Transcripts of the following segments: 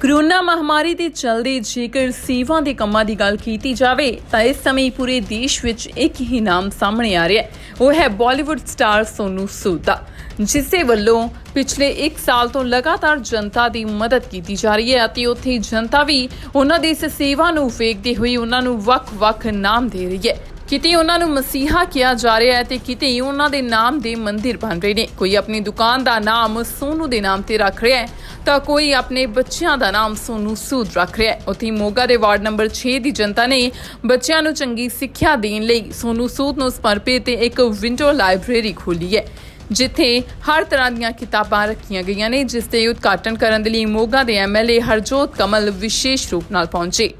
Corona ਮਹਾਮਾਰੀ ਦੇ ਚਲਦੇ ਜੇਕਰ ਸੇਵਾ ਦੇ ਕੰਮਾਂ ਦੀ ਗੱਲ ਕੀਤੀ ਜਾਵੇ, ਤਾਂ ਇਸ ਸਮੇਂ ਪੂਰੇ ਦੇਸ਼ ਵਿੱਚ ਇੱਕ ਹੀ ਨਾਮ ਸਾਹਮਣੇ ਆ ਰਿਹਾ ਹੈ। ਉਹ ਹੈ ਬਾਲੀਵੁੱਡ ਸਟਾਰ ਸੋਨੂ ਸੂਦਾ ਜਿਸ ਦੇ ਵੱਲੋਂ ਪਿਛਲੇ 1 ਸਾਲ ਤੋਂ ਲਗਾਤਾਰ ਜਨਤਾ ਦੀ ਮਦਦ ਕੀਤੀ ਜਾ ਰਹੀ ਹੈ ਅਤੇ ਉੱਥੇ ਜਨਤਾ ਵੀ ਉਹਨਾਂ ਦੀ ਇਸ ਸੇਵਾ ਨੂੰ ਵੇਖਦੇ ਹੋਏ ਉਹਨਾਂ ਨੂੰ ਵੱਖ-ਵੱਖ ਨਾਮ ਦੇ ਰਹੀ ਹੈ। ਕਿਤੇ ਉਹਨਾਂ ਨੂੰ ਮਸੀਹਾ ਕਿਹਾ ਜਾ ਰਿਹਾ ਹੈ ਤੇ ਕਿਤੇ ਉਹਨਾਂ ਦੇ ਨਾਮ ਦੇ ਮੰਦਿਰ ਬਣ ਰਹੇ ਨੇ। ਕੋਈ ਆਪਣੀ ਦੁਕਾਨ ਦਾ ਨਾਮ ਸੋਨੂ ਦੇ ਨਾਮ ਤੇ ਰੱਖ ਰਿਹਾ ਹੈ ਤਾਂ ਕੋਈ ਆਪਣੇ ਬੱਚਿਆਂ ਦਾ ਨਾਮ ਸੋਨੂ ਸੂਦ ਰੱਖ ਰਿਹਾ ਹੈ। ਉੱਥੇ ਮੋਗਾ ਦੇ ਵਾਰਡ ਨੰਬਰ 6 ਦੀ ਜਨਤਾ ਨੇ ਬੱਚਿਆਂ ਨੂੰ ਚੰਗੀ ਸਿੱਖਿਆ ਦੇਣ ਲਈ ਸੋਨੂ ਸੂਦ ਨੂੰ ਸਮਰਪਿਤ ਇੱਕ ਵਿੰਡੋ ਲਾਇਬ੍ਰੇਰੀ ਖੋਲੀ ਹੈ, ਜਿੱਥੇ ਹਰ ਤਰ੍ਹਾਂ ਦੀਆਂ ਕਿਤਾਬਾਂ ਰੱਖੀਆਂ ਗਈਆਂ ਨੇ, ਜਿਸ ਦੇ ਉਦਘਾਟਨ ਕਰਨ ਦੇ ਲਈ ਮੋਗਾ ਦੇ ਐਮਐਲਏ ਹਰਜੋਤ ਕਮਲ ਵਿਸ਼ੇਸ਼ ਰੂਪ ਨਾਲ ਪਹੁੰਚੇ।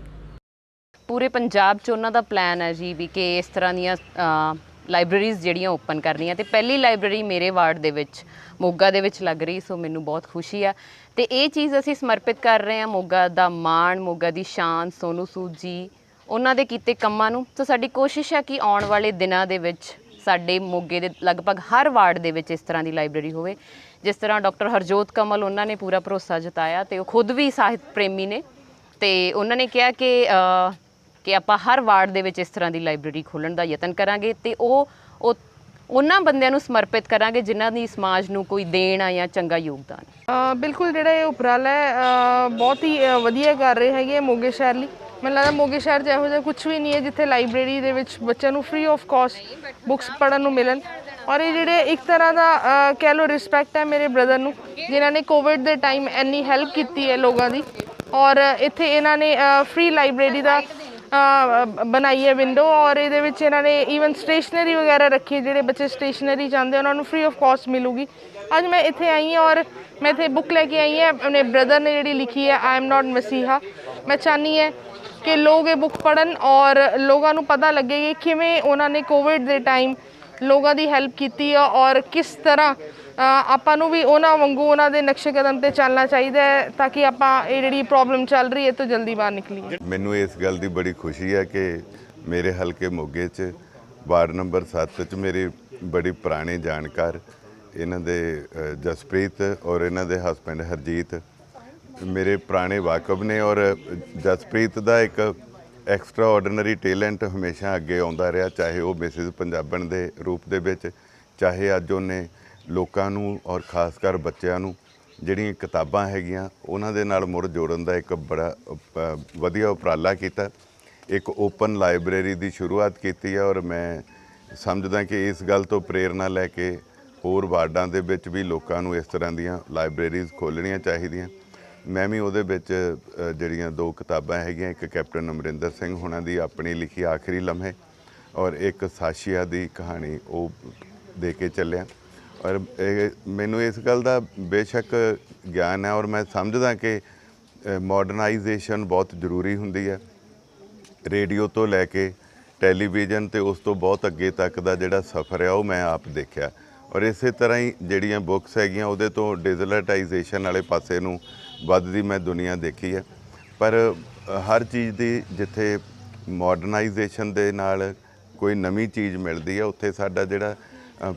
ਪੂਰੇ ਪੰਜਾਬ 'ਚ ਉਹਨਾਂ ਦਾ ਪਲਾਨ ਹੈ ਜੀ ਵੀ ਕਿ ਇਸ ਤਰ੍ਹਾਂ ਦੀਆਂ ਲਾਇਬ੍ਰੇਰੀਜ਼ ਜਿਹੜੀਆਂ ਓਪਨ ਕਰਨੀਆਂ। ਤੇ ਪਹਿਲੀ ਲਾਇਬ੍ਰੇਰੀ ਮੇਰੇ ਵਾਰਡ ਦੇ ਵਿੱਚ, ਮੋਗਾ ਦੇ ਵਿੱਚ ਲੱਗ ਰਹੀ, ਸੋ ਮੈਨੂੰ ਬਹੁਤ ਖੁਸ਼ੀ ਆ। ਤੇ ਇਹ ਚੀਜ਼ ਅਸੀਂ ਸਮਰਪਿਤ ਕਰ ਰਹੇ ਹਾਂ, ਮੋਗਾ ਦਾ ਮਾਣ, ਮੋਗਾ ਦੀ ਸ਼ਾਨ, ਸੋਨੂ ਸੂਦ ਜੀ, ਉਹਨਾਂ ਦੇ ਕੀਤੇ ਕੰਮਾਂ ਨੂੰ। ਸੋ ਸਾਡੀ ਕੋਸ਼ਿਸ਼ ਹੈ ਕਿ ਆਉਣ ਵਾਲੇ ਦਿਨਾਂ ਦੇ ਵਿੱਚ ਸਾਡੇ ਮੋਗੇ ਦੇ ਲਗਭਗ ਹਰ ਵਾਰਡ ਦੇ ਵਿੱਚ ਇਸ ਤਰ੍ਹਾਂ ਦੀ ਲਾਇਬ੍ਰੇਰੀ ਹੋਵੇ। ਜਿਸ ਤਰ੍ਹਾਂ ਡਾਕਟਰ ਹਰਜੋਤ ਕਮਲ ਉਹਨਾਂ ਨੇ ਪੂਰਾ ਭਰੋਸਾ ਜਤਾਇਆ ਤੇ ਉਹ ਖੁਦ ਵੀ ਸਾਹਿਤ ਪ੍ਰੇਮੀ ਨੇ। ਤੇ ਉਹਨਾਂ ਨੇ ਕਿਹਾ ਕਿ ਕਿ ਆਪਾਂ ਹਰ ਵਾਰਡ ਦੇ ਵਿੱਚ ਇਸ ਤਰ੍ਹਾਂ ਦੀ ਲਾਇਬ੍ਰੇਰੀ ਖੋਲਣ ਦਾ ਯਤਨ ਕਰਾਂਗੇ ਤੇ ਉਹ ਉਹਨਾਂ ਬੰਦਿਆਂ ਨੂੰ ਸਮਰਪਿਤ ਕਰਾਂਗੇ ਜਿਨ੍ਹਾਂ ਦੀ ਸਮਾਜ ਨੂੰ ਕੋਈ ਦੇਣ ਆ ਜਾਂ ਚੰਗਾ ਯੋਗਦਾਨ। ਬਿਲਕੁਲ ਜਿਹੜਾ ਇਹ ਉਪਰਾਲਾ ਹੈ ਬਹੁਤ ਹੀ ਵਧੀਆ ਕਰ ਰਹੇ ਹੈਗੇ ਆ ਮੋਗੇ ਸ਼ਹਿਰ ਲਈ। ਮੈਨੂੰ ਲੱਗਦਾ ਮੋਗੇ ਸ਼ਹਿਰ 'ਚ ਇਹੋ ਜਿਹਾ ਕੁਝ ਵੀ ਨਹੀਂ ਹੈ ਜਿੱਥੇ ਲਾਇਬ੍ਰੇਰੀ ਦੇ ਵਿੱਚ ਬੱਚਿਆਂ ਨੂੰ ਫ੍ਰੀ ਆਫ ਕਾਸਟ ਬੁੱਕਸ ਪੜ੍ਹਨ ਨੂੰ ਮਿਲਣ। ਔਰ ਇਹ ਜਿਹੜੇ ਇੱਕ ਤਰ੍ਹਾਂ ਦਾ ਕਹਿ ਲਓ ਰਿਸਪੈਕਟ ਹੈ ਮੇਰੇ ਬ੍ਰਦਰ ਨੂੰ, ਜਿਨ੍ਹਾਂ ਨੇ ਕੋਵਿਡ ਦੇ ਟਾਈਮ ਇੰਨੀ ਹੈਲਪ ਕੀਤੀ ਹੈ ਲੋਕਾਂ ਦੀ। ਔਰ ਇੱਥੇ ਇਹਨਾਂ ਨੇ ਫ੍ਰੀ ਲਾਇਬ੍ਰੇਰੀ ਦਾ ਬਣਾਈ ਹੈ ਵਿੰਡੋ ਔਰ ਇਹਦੇ ਵਿੱਚ ਇਹਨਾਂ ਨੇ ਈਵਨ ਸਟੇਸ਼ਨਰੀ ਵਗੈਰਾ ਰੱਖੀ ਹੈ, ਜਿਹੜੇ ਬੱਚੇ ਸਟੇਸ਼ਨਰੀ ਚਾਹੁੰਦੇ ਉਹਨਾਂ ਨੂੰ ਫ੍ਰੀ ਆਫ ਕਾਸਟ ਮਿਲੂਗੀ। ਅੱਜ ਮੈਂ ਇੱਥੇ ਆਈ ਹਾਂ ਔਰ ਮੈਂ ਇੱਥੇ ਬੁੱਕ ਲੈ ਕੇ ਆਈ ਹਾਂ, ਆਪਣੇ ਬ੍ਰਦਰ ਨੇ ਜਿਹੜੀ ਲਿਖੀ ਹੈ ਆਈ ਐਮ ਨਾਟ ਮਸੀਹਾ ਮੈਂ ਚਾਹਨੀ ਹੈ ਕਿ ਲੋਕ ਇਹ ਬੁੱਕ ਪੜਨ ਔਰ ਲੋਕਾਂ ਨੂੰ ਪਤਾ ਲੱਗੇ ਕਿ ਕਿਵੇਂ ਉਹਨਾਂ ਨੇ ਕੋਵਿਡ ਦੇ ਟਾਈਮ ਲੋਕਾਂ ਦੀ ਹੈਲਪ ਕੀਤੀ ਹੈ ਔਰ ਕਿਸ ਤਰ੍ਹਾਂ ਆਪਾਂ ਨੂੰ ਵੀ ਉਹਨਾਂ ਵਾਂਗੂ ਉਹਨਾਂ ਦੇ ਨਕਸ਼ੇ ਕਦਮ ਤੇ ਚੱਲਣਾ ਚਾਹੀਦਾ ਹੈ ਤਾਂ ਕਿ ਆਪਾਂ ਇਹ ਜਿਹੜੀ ਪ੍ਰੋਬਲਮ ਚੱਲ ਰਹੀ ਹੈ ਤੋਂ ਜਲਦੀ ਬਾਹਰ ਨਿਕਲੀਏ। ਮੈਨੂੰ ਇਸ ਗੱਲ ਦੀ ਬੜੀ ਖੁਸ਼ੀ ਹੈ ਕਿ ਮੇਰੇ ਹਲਕੇ ਮੋਗੇ 'ਚ ਵਾਰਡ ਨੰਬਰ 7 'ਚ ਮੇਰੇ ਬੜੀ ਪੁਰਾਣੇ ਜਾਣਕਾਰ, ਇਹਨਾਂ ਦੇ ਜਸਪ੍ਰੀਤ ਔਰ ਇਹਨਾਂ ਦੇ ਹਸਬੰਡ ਹਰਜੀਤ, ਮੇਰੇ ਪੁਰਾਣੇ ਵਾਕਬ ਨੇ ਔਰ ਜਸਪ੍ਰੀਤ ਦਾ ਇੱਕ ਐਕਸਟਰਾ ਆਰਡੀਨਰੀ ਟੈਲੈਂਟ ਹਮੇਸ਼ਾ ਅੱਗੇ ਆਉਂਦਾ ਰਿਹਾ, ਚਾਹੇ ਉਹ ਮਿਸਿਸ ਪੰਜਾਬਣ ਦੇ ਰੂਪ ਦੇ ਵਿੱਚ, ਚਾਹੇ ਅੱਜ ਉਹਨੇ ਲੋਕਾਂ ਨੂੰ ਔਰ ਖਾਸ ਕਰ ਬੱਚਿਆਂ ਨੂੰ ਜਿਹੜੀਆਂ ਕਿਤਾਬਾਂ ਹੈਗੀਆਂ, ਉਹਨਾਂ ਦੇ ਨਾਲ ਮੁੜ ਜੋੜਨ ਦਾ ਇੱਕ ਬੜਾ ਵਧੀਆ ਉਪਰਾਲਾ ਕੀਤਾ। ਇੱਕ ਓਪਨ ਲਾਇਬ੍ਰੇਰੀ ਦੀ ਸ਼ੁਰੂਆਤ ਕੀਤੀ ਹੈ ਔਰ ਮੈਂ ਸਮਝਦਾ ਕਿ ਇਸ ਗੱਲ ਤੋਂ ਪ੍ਰੇਰਣਾ ਲੈ ਕੇ ਹੋਰ ਵਾਰਡਾਂ ਦੇ ਵਿੱਚ ਵੀ ਲੋਕਾਂ ਨੂੰ ਇਸ ਤਰ੍ਹਾਂ ਦੀਆਂ ਲਾਇਬ੍ਰੇਰੀਜ਼ ਖੋਲ੍ਹਣੀਆਂ ਚਾਹੀਦੀਆਂ। ਮੈਂ ਵੀ ਉਹਦੇ ਵਿੱਚ ਜਿਹੜੀਆਂ ਦੋ ਕਿਤਾਬਾਂ ਹੈਗੀਆਂ, ਇੱਕ ਕੈਪਟਨ ਅਮਰਿੰਦਰ ਸਿੰਘ ਹੁਣਾਂ ਦੀ ਆਪਣੀ ਲਿਖੀ ਆਖਰੀ ਲਮਹੇ ਔਰ ਇੱਕ ਸਾਸ਼ੀਆ ਦੀ ਕਹਾਣੀ ਉਹ ਦੇ ਕੇ ਚੱਲਿਆ। ਔਰ ਇਹ ਮੈਨੂੰ ਇਸ ਗੱਲ ਦਾ ਬੇਸ਼ੱਕ ਗਿਆਨ ਹੈ ਔਰ ਮੈਂ ਸਮਝਦਾ ਕਿ ਮਾਡਰਨਾਈਜੇਸ਼ਨ ਬਹੁਤ ਜ਼ਰੂਰੀ ਹੁੰਦੀ ਹੈ। ਰੇਡੀਓ ਤੋਂ ਲੈ ਕੇ ਟੈਲੀਵਿਜ਼ਨ ਤੇ ਉਸ ਤੋਂ ਬਹੁਤ ਅੱਗੇ ਤੱਕ ਦਾ ਜਿਹੜਾ ਸਫ਼ਰ ਹੈ ਉਹ ਮੈਂ ਆਪ ਦੇਖਿਆ। ਔਰ ਇਸੇ ਤਰ੍ਹਾਂ ਹੀ ਜਿਹੜੀਆਂ ਬੁੱਕਸ ਹੈਗੀਆਂ ਉਹਦੇ ਤੋਂ ਡਿਜੀਟਲਾਈਜੇਸ਼ਨ ਵਾਲੇ ਪਾਸੇ ਨੂੰ ਵੱਧਦੀ ਮੈਂ ਦੁਨੀਆ ਦੇਖੀ ਹੈ। ਪਰ ਹਰ ਚੀਜ਼ ਦੀ ਜਿੱਥੇ ਮਾਡਰਨਾਈਜੇਸ਼ਨ ਦੇ ਨਾਲ ਕੋਈ ਨਵੀਂ ਚੀਜ਼ ਮਿਲਦੀ ਹੈ, ਉੱਥੇ ਸਾਡਾ ਜਿਹੜਾ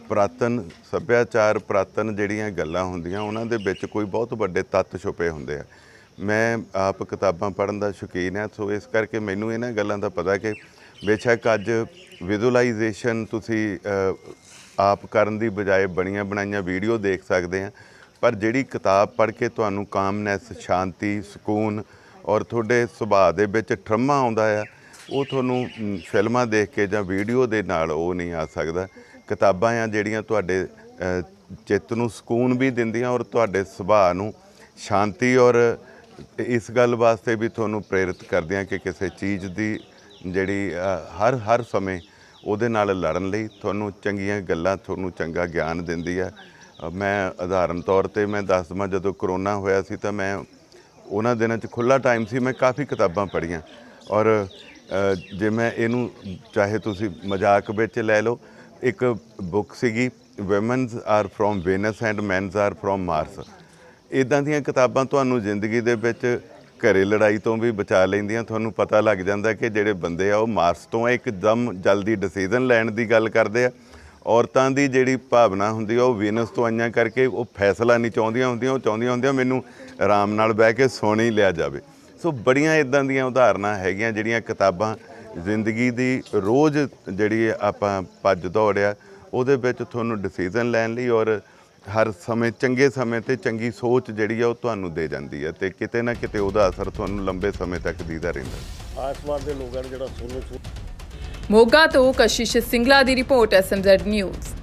ਪੁਰਾਤਨ, ਸੱਭਿਆਚਾਰ ਪੁਰਾਤਨ ਜਿਹੜੀਆਂ ਗੱਲਾਂ ਹੁੰਦੀਆਂ, ਉਹਨਾਂ ਦੇ ਵਿੱਚ ਕੋਈ ਬਹੁਤ ਵੱਡੇ ਤੱਤ ਛੁਪੇ ਹੁੰਦੇ ਆ। ਮੈਂ ਆਪ ਕਿਤਾਬਾਂ ਪੜ੍ਹਨ ਦਾ ਸ਼ੌਕੀਨ ਹਾਂ, ਸੋ ਇਸ ਕਰਕੇ ਮੈਨੂੰ ਇਹਨਾਂ ਗੱਲਾਂ ਦਾ ਪਤਾ ਕਿ ਬੇਸ਼ੱਕ ਅੱਜ ਵਿਜ਼ੂਅਲਾਈਜੇਸ਼ਨ ਤੁਸੀਂ ਆਪ ਕਰਨ ਦੀ ਬਜਾਏ ਬਣੀਆਂ ਬਣਾਈਆਂ ਵੀਡੀਓ ਦੇਖ ਸਕਦੇ ਆ ਪਰ ਜਿਹੜੀ ਕਿਤਾਬ ਪੜ੍ਹ ਕੇ ਤੁਹਾਨੂੰ ਕਾਮਨੈਸ ਸ਼ਾਂਤੀ, ਸਕੂਨ ਔਰ ਤੁਹਾਡੇ ਸੁਭਾਅ ਦੇ ਵਿੱਚ ਠਰਮਾ ਆਉਂਦਾ ਆ, ਉਹ ਤੁਹਾਨੂੰ ਫਿਲਮਾਂ ਦੇਖ ਕੇ ਜਾਂ ਵੀਡੀਓ ਦੇ ਨਾਲ ਉਹ ਨਹੀਂ ਆ ਸਕਦਾ। ਕਿਤਾਬਾਂ ਆ ਜਿਹੜੀਆਂ ਤੁਹਾਡੇ ਚਿੱਤ ਨੂੰ ਸਕੂਨ ਵੀ ਦਿੰਦੀਆਂ ਔਰ ਤੁਹਾਡੇ ਸੁਭਾਅ ਨੂੰ ਸ਼ਾਂਤੀ ਔਰ ਇਸ ਗੱਲ ਵਾਸਤੇ ਵੀ ਤੁਹਾਨੂੰ ਪ੍ਰੇਰਿਤ ਕਰਦੀਆਂ ਕਿ ਕਿਸੇ ਚੀਜ਼ ਦੀ ਜਿਹੜੀ ਹਰ ਹਰ ਸਮੇਂ ਉਹਦੇ ਨਾਲ ਲੜਨ ਲਈ ਤੁਹਾਨੂੰ ਚੰਗੀਆਂ ਗੱਲਾਂ ਤੁਹਾਨੂੰ ਚੰਗਾ ਗਿਆਨ ਦਿੰਦੀ ਹੈ। ਮੈਂ ਉਦਾਹਰਨ ਤੌਰ ਤੇ ਮੈਂ ਦੱਸ ਦਵਾਂ, ਜਦੋਂ ਕਰੋਨਾ ਹੋਇਆ ਸੀ ਤਾਂ ਮੈਂ ਉਹਨਾਂ ਦਿਨਾਂ 'ਚ ਖੁੱਲਾ ਟਾਈਮ ਸੀ, ਮੈਂ ਕਾਫੀ ਕਿਤਾਬਾਂ ਪੜ੍ਹੀਆਂ ਔਰ ਜੇ ਮੈਂ ਇਹਨੂੰ, ਚਾਹੇ ਤੁਸੀਂ ਮਜ਼ਾਕ ਵਿੱਚ ਲੈ ਲਓ ਇੱਕ ਬੁੱਕ ਸੀਗੀ women are from Venus and men are from Mars ਇਦਾਂ ਦੀਆਂ ਕਿਤਾਬਾਂ ਤੁਹਾਨੂੰ ਜ਼ਿੰਦਗੀ ਦੇ ਵਿੱਚ ਘਰੇ ਲੜਾਈ ਤੋਂ ਵੀ ਬਚਾ ਲੈਂਦੀਆਂ। ਤੁਹਾਨੂੰ ਪਤਾ ਲੱਗ ਜਾਂਦਾ ਕਿ ਜਿਹੜੇ ਬੰਦੇ ਆ ਉਹ ਮਾਰਸ ਤੋਂ ਆ, ਇੱਕਦਮ ਜਲਦੀ ਡਿਸੀਜਨ ਲੈਣ ਦੀ ਗੱਲ ਕਰਦੇ ਆ। ਔਰਤਾਂ ਦੀ ਜਿਹੜੀ ਭਾਵਨਾ ਹੁੰਦੀ ਆ ਉਹ ਵੀਨਸ ਤੋਂ ਆਈਆਂ ਕਰਕੇ ਉਹ ਫੈਸਲਾ ਨਹੀਂ ਚਾਹੁੰਦੀਆਂ ਹੁੰਦੀਆਂ। ਉਹ ਚਾਹੁੰਦੀਆਂ ਹੁੰਦੀਆਂ ਮੈਨੂੰ ਆਰਾਮ ਨਾਲ ਬਹਿ ਕੇ ਸੁਣ ਹੀ ਲਿਆ ਜਾਵੇ। ਸੋ ਬੜੀਆਂ ਇਦਾਂ ਦੀਆਂ ਉਦਾਹਰਨਾਂ ਹੈਗੀਆਂ ਜਿਹੜੀਆਂ ਕਿਤਾਬਾਂ ਜ਼ਿੰਦਗੀ ਦੀ ਰੋਜ਼ ਜਿਹੜੀ ਆਪਾਂ ਭੱਜ ਦੌੜਿਆ ਉਹਦੇ ਵਿੱਚ ਤੁਹਾਨੂੰ ਡਿਸੀਜਨ ਲੈਣ ਲਈ ਔਰ ਹਰ ਸਮੇਂ ਚੰਗੇ ਸਮੇਂ ਤੇ ਚੰਗੀ ਸੋਚ ਜਿਹੜੀ ਆ ਉਹ ਤੁਹਾਨੂੰ ਦੇ ਜਾਂਦੀ ਹੈ ਤੇ ਕਿਤੇ ਨਾ ਕਿਤੇ ਉਹਦਾ ਅਸਰ ਤੁਹਾਨੂੰ ਲੰਬੇ ਸਮੇਂ ਤੱਕ ਦੀਦਾ ਰਹਿੰਦਾ। ਆਸ-ਪਾਸ ਦੇ ਲੋਕਾਂ ਨੇ ਜਿਹੜਾ ਸੁਣ ਮੋਗਾ ਤੋਂ ਕਸ਼ਿਸ਼ ਸਿੰਗਲਾ ਦੀ ਰਿਪੋਰਟ ਐਸਐਮਜ਼ੈਡ ਨਿਊਜ਼